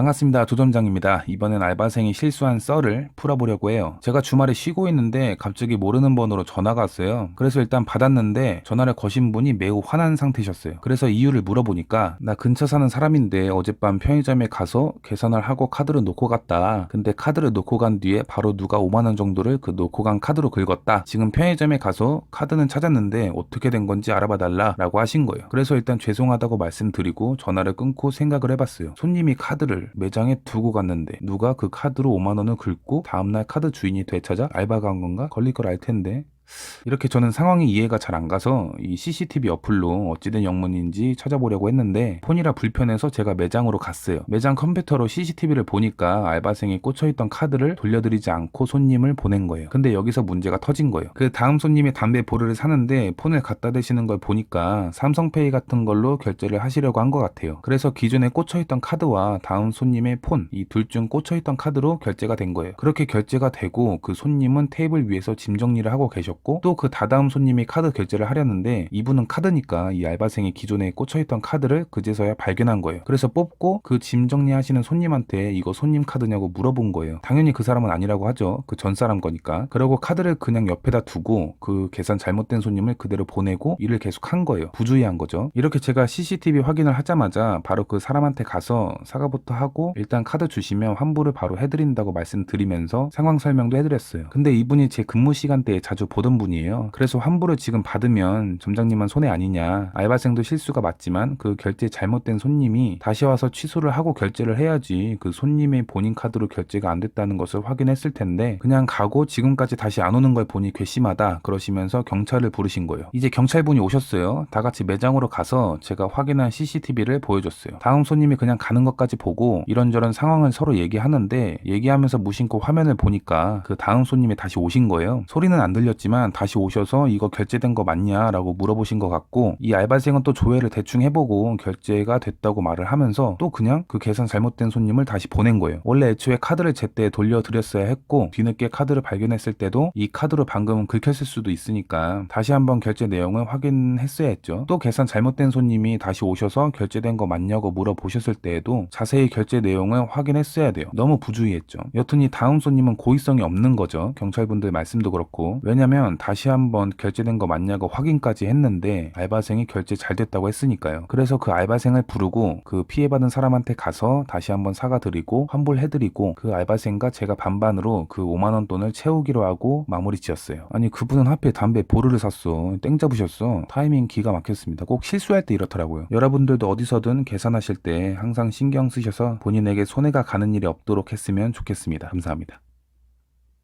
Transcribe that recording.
반갑습니다. 조점장입니다. 이번엔 알바생이 실수한 썰을 풀어보려고 해요. 제가 주말에 쉬고 있는데 갑자기 모르는 번호로 전화가 왔어요. 그래서 일단 받았는데 전화를 거신 분이 매우 화난 상태셨어요. 그래서 이유를 물어보니까 나 근처 사는 사람인데 어젯밤 편의점에 가서 계산을 하고 카드를 놓고 갔다. 근데 카드를 놓고 간 뒤에 바로 누가 5만 원 정도를 그 놓고 간 카드로 긁었다. 지금 편의점에 가서 카드는 찾았는데 어떻게 된 건지 알아봐 달라 라고 하신 거예요. 그래서 일단 죄송하다고 말씀드리고 전화를 끊고 생각을 해봤어요. 손님이 카드를 매장에 두고 갔는데 누가 그 카드로 5만 원을 긁고 다음날 카드 주인이 되찾아 알바가 한 건가? 걸릴 걸 알 텐데 이렇게 저는 상황이 이해가 잘 안 가서 이 CCTV 어플로 어찌된 영문인지 찾아보려고 했는데 폰이라 불편해서 제가 매장으로 갔어요. 매장 컴퓨터로 CCTV를 보니까 알바생이 꽂혀있던 카드를 돌려드리지 않고 손님을 보낸 거예요. 근데 여기서 문제가 터진 거예요. 그 다음 손님이 담배 보르를 사는데 폰을 갖다 대시는 걸 보니까 삼성페이 같은 걸로 결제를 하시려고 한 것 같아요. 그래서 기존에 꽂혀있던 카드와 다음 손님의 폰 이 둘 중 꽂혀있던 카드로 결제가 된 거예요. 그렇게 결제가 되고 그 손님은 테이블 위에서 짐 정리를 하고 계셨고 또 그 다다음 손님이 카드 결제를 하려는데 이분은 카드니까 이 알바생이 기존에 꽂혀있던 카드를 그제서야 발견한 거예요. 그래서 뽑고 그 짐 정리하시는 손님한테 이거 손님 카드냐고 물어본 거예요. 당연히 그 사람은 아니라고 하죠. 그 전 사람 거니까. 그러고 카드를 그냥 옆에다 두고 그 계산 잘못된 손님을 그대로 보내고 일을 계속 한 거예요. 부주의한 거죠. 이렇게 제가 CCTV 확인을 하자마자 바로 그 사람한테 가서 사과부터 하고 일단 카드 주시면 환불을 바로 해드린다고 말씀드리면서 상황 설명도 해드렸어요. 근데 이분이 제 근무 시간대에 자주 보던 분이에요. 그래서 환불을 지금 받으면 점장님은 손해 아니냐. 알바생도 실수가 맞지만 그 결제 잘못된 손님이 다시 와서 취소를 하고 결제를 해야지 그 손님의 본인 카드로 결제가 안 됐다는 것을 확인했을 텐데 그냥 가고 지금까지 다시 안 오는 걸 보니 괘씸하다 그러시면서 경찰을 부르신 거예요. 이제 경찰분이 오셨어요. 다 같이 매장으로 가서 제가 확인한 CCTV를 보여줬어요. 다음 손님이 그냥 가는 것까지 보고 이런저런 상황을 서로 얘기하는데 얘기하면서 무심코 화면을 보니까 그 다음 손님이 다시 오신 거예요. 소리는 안 들렸지만 다시 오셔서 이거 결제된 거 맞냐라고 물어보신 것 같고 이 알바생은 또 조회를 대충 해보고 결제가 됐다고 말을 하면서 또 그냥 그 계산 잘못된 손님을 다시 보낸 거예요. 원래 애초에 카드를 제때 돌려드렸어야 했고 뒤늦게 카드를 발견했을 때도 이 카드로 방금 긁혔을 수도 있으니까 다시 한번 결제 내용을 확인했어야 했죠. 또 계산 잘못된 손님이 다시 오셔서 결제된 거 맞냐고 물어보셨을 때에도 자세히 결제 내용을 확인했어야 돼요. 너무 부주의했죠. 여튼 이 다음 손님은 고의성이 없는 거죠. 경찰분들 말씀도 그렇고 왜냐면 다시 한번 결제된 거 맞냐고 확인까지 했는데 알바생이 결제 잘 됐다고 했으니까요. 그래서 그 알바생을 부르고 그 피해받은 사람한테 가서 다시 한번 사과드리고 환불해드리고 그 알바생과 제가 반반으로 그 5만 원 돈을 채우기로 하고 마무리 지었어요. 아니 그분은 하필 담배 보르를 샀어. 땡 잡으셨어. 타이밍 기가 막혔습니다. 꼭 실수할 때 이렇더라고요. 여러분들도 어디서든 계산하실 때 항상 신경 쓰셔서 본인에게 손해가 가는 일이 없도록 했으면 좋겠습니다. 감사합니다.